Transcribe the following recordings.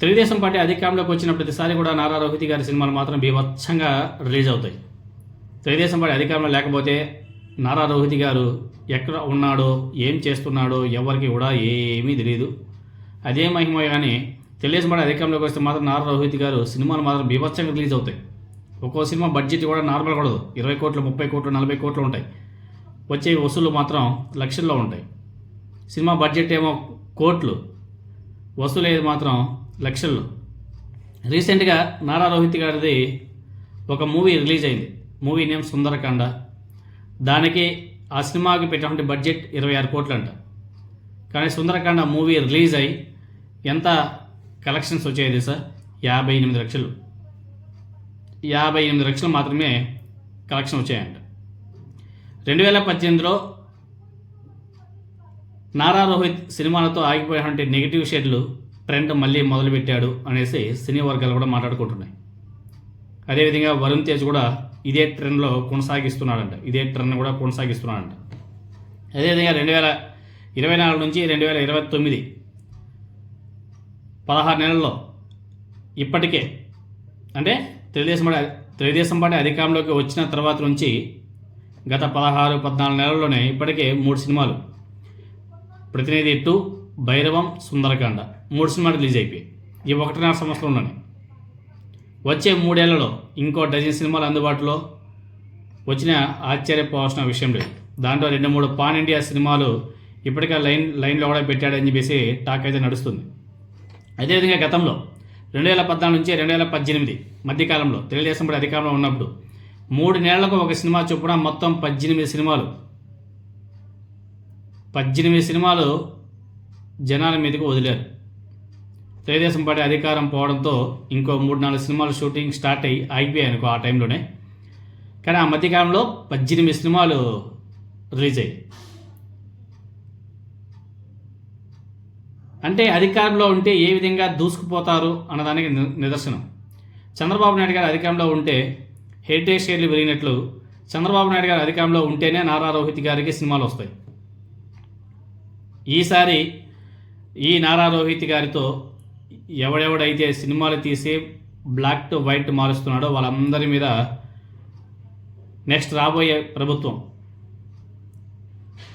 Telugu Desam party అధికారంలోకి వచ్చిన ప్రతిసారి కూడా నారా రోహిత్ గారి సినిమాలు మాత్రం బీభత్సంగా రిలీజ్ అవుతాయి. తెలుగుదేశం పార్టీ అధికారంలో లేకపోతే నారా రోహిత్ గారు ఎక్కడ ఉన్నాడో ఏం చేస్తున్నాడో ఎవరికి కూడా ఏమీ తెలియదు అదే మహిమ కానీ తెలుగుదేశం పార్టీ అధికారంలోకి వస్తే మాత్రం నారా రోహిత్ గారు సినిమాలు మాత్రం బీభత్సంగా రిలీజ్ అవుతాయి. ఒక్కో సినిమా బడ్జెట్ కూడా నార్మల్ కూడా ఇరవై కోట్లు ముప్పై కోట్లు నలభై కోట్లు ఉంటాయి. వచ్చే వసూలు మాత్రం లక్షల్లో ఉంటాయి. సినిమా బడ్జెట్ ఏమో కోట్లు. వసూలు ఏది మాత్రం లక్షల్లో. రీసెంట్గా నారా రోహిత్ గారిది ఒక మూవీ రిలీజ్ అయింది. Movie name Sundarakanda. దానికి ఆ సినిమాకి పెట్టినటువంటి బడ్జెట్ ఇరవై ఆరు కోట్లు అంట కానీ సుందరకాండ మూవీ రిలీజ్ అయ్యి ఎంత కలెక్షన్స్ వచ్చాయి సార్ యాభై ఎనిమిది లక్షలు. యాభై ఎనిమిది లక్షలు మాత్రమే కలెక్షన్ వచ్చాయంట. రెండు వేల పద్దెనిమిదిలో నారా రోహిత్ సినిమాలతో ఆగిపోయినటువంటి నెగిటివ్ షేడ్లు ట్రెండ్ మళ్ళీ మొదలుపెట్టాడు అనేసి సినీ వర్గాలు కూడా మాట్లాడుకుంటున్నాయి. అదేవిధంగా వరుణ్ తేజ్ కూడా ఇదే ట్రెండ్లో కొనసాగిస్తున్నాడంట. ఇదే ట్రెండ్ కూడా కొనసాగిస్తున్నాడంట. అదేవిధంగా రెండు వేల ఇరవై నాలుగు నుంచి రెండు వేల ఇరవై తొమ్మిది పదహారు నెలల్లో ఇప్పటికే అంటే తెలుగుదేశం పార్టీ తెలుగుదేశం పార్టీ అధికారంలోకి వచ్చిన తర్వాత నుంచి గత పదహారు పద్నాలుగు నెలల్లోనే ఇప్పటికే మూడు సినిమాలు. ప్రతినిధి టూ భైరవం సుందరకాండ. మూడు సినిమాలు రిలీజ్ అయిపోయాయి. ఈ ఒకటిన్నర సంవత్సరంలోనే వచ్చే మూడేళ్ళలో ఇంకో డజన్ సినిమాలు అందుబాటులో. వచ్చిన ఆశ్చర్యపోవాల్సిన విషయం లేదు. దాంట్లో రెండు మూడు పాన్ ఇండియా సినిమాలు ఇప్పటికే లైన్ లైన్లో కూడా పెట్టాడని చెప్పేసి టాక్ అయితే నడుస్తుంది. అదేవిధంగా గతంలో రెండు వేల పద్నాలుగు నుంచి రెండు వేల పద్దెనిమిది మధ్యకాలంలో తెలుగుదేశం పార్టీ అధికారంలో ఉన్నప్పుడు మూడు నెలలకు ఒక సినిమా చొప్పున మొత్తం పద్దెనిమిది సినిమాలు. పద్దెనిమిది సినిమాలు జనాల మీదకు వదిలారు. తెలుగుదేశం పార్టీ అధికారం పోవడంతో ఇంకో మూడు నాలుగు సినిమాలు షూటింగ్ స్టార్ట్ అయ్యి ఆగిపోయాయి అనుకో ఆ టైంలోనే. కానీ ఆ మధ్యకాలంలో పద్దెనిమిది సినిమాలు రిలీజ్ అయ్యాయి. అంటే అధికారంలో ఉంటే ఏ విధంగా దూసుకుపోతారు అన్నదానికి నిదర్శనం. చంద్రబాబు నాయుడు గారు అధికారంలో ఉంటే హెరిటేజ్ షేర్లు పెరిగినట్లు చంద్రబాబు నాయుడు గారు అధికారంలో ఉంటేనే నారా రోహిత్ గారికి సినిమాలు వస్తాయి. ఈసారి ఈ నారా రోహిత్ గారితో ఎవడెవడైతే సినిమాలు తీసి బ్లాక్ టు వైట్ మారుస్తున్నాడో వాళ్ళందరి మీద నెక్స్ట్ రాబోయే ప్రభుత్వం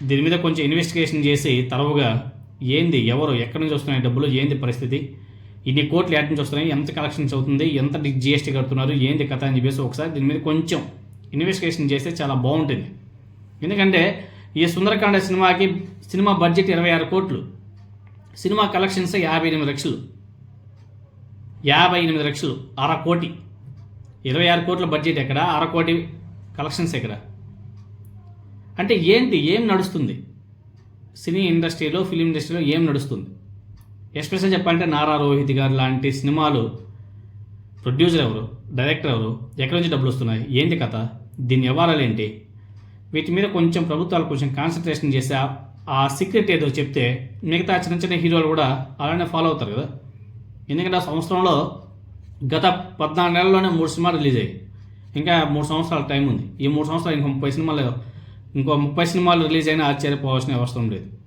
దీని మీద కొంచెం ఇన్వెస్టిగేషన్ చేసి తరవుగా ఏంది ఎవరు ఎక్కడి నుంచి వస్తున్నాయి డబ్బులు ఏంది పరిస్థితి ఇన్ని కోట్లు ఎక్కడి నుంచి వస్తున్నాయి ఎంత కలెక్షన్స్ అవుతుంది ఎంత జిఎస్టీ కడుతున్నారు ఏంది కథ అని చెప్పేసి ఒకసారి దీని మీద కొంచెం ఇన్వెస్టిగేషన్ చేస్తే చాలా బాగుంటుంది. ఎందుకంటే ఈ సుందరకాండ సినిమాకి సినిమా బడ్జెట్ ఇరవై ఆరు కోట్లు సినిమా కలెక్షన్స్ యాభై ఎనిమిది లక్షలు. యాభై ఎనిమిది లక్షలు అర కోటి. ఇరవై ఆరు కోట్ల బడ్జెట్ ఎక్కడ? అర కోటి కలెక్షన్స్ ఎక్కడ? అంటే ఏంటి? ఏం నడుస్తుంది? సినీ ఇండస్ట్రీలో ఫిలిం ఇండస్ట్రీలో ఏం నడుస్తుంది? ఎస్పెషల్ చెప్పాలంటే నారా రోహిత్ గారు లాంటి సినిమాలు ప్రొడ్యూసర్ ఎవరు? డైరెక్టర్ ఎవరు? ఎక్కడి నుంచి డబ్బులు వస్తున్నాయి? ఏంటి కథ? దీని వ్యవహారాలు ఏంటి? వీటి మీద కొంచెం ప్రభుత్వాలు కొంచెం కాన్సన్ట్రేషన్ చేసి ఆ- ఆ సీక్రెట్ ఏదో చెప్తే మిగతా చిన్న చిన్న హీరోలు కూడా అలానే ఫాలో అవుతారు కదా? ఎందుకంటే ఆ సంవత్సరంలో గత పద్నాలుగు నెలల్లోనే మూడు సినిమాలు రిలీజ్ అయ్యాయి. ఇంకా మూడు సంవత్సరాల టైం ఉంది. ఈ మూడు సంవత్సరాలు ఇంకో ముప్పై సినిమాలు ఇంకో ముప్పై సినిమాలు రిలీజ్ అయినా ఆశ్చర్యపోవాల్సిన అవసరం లేదు.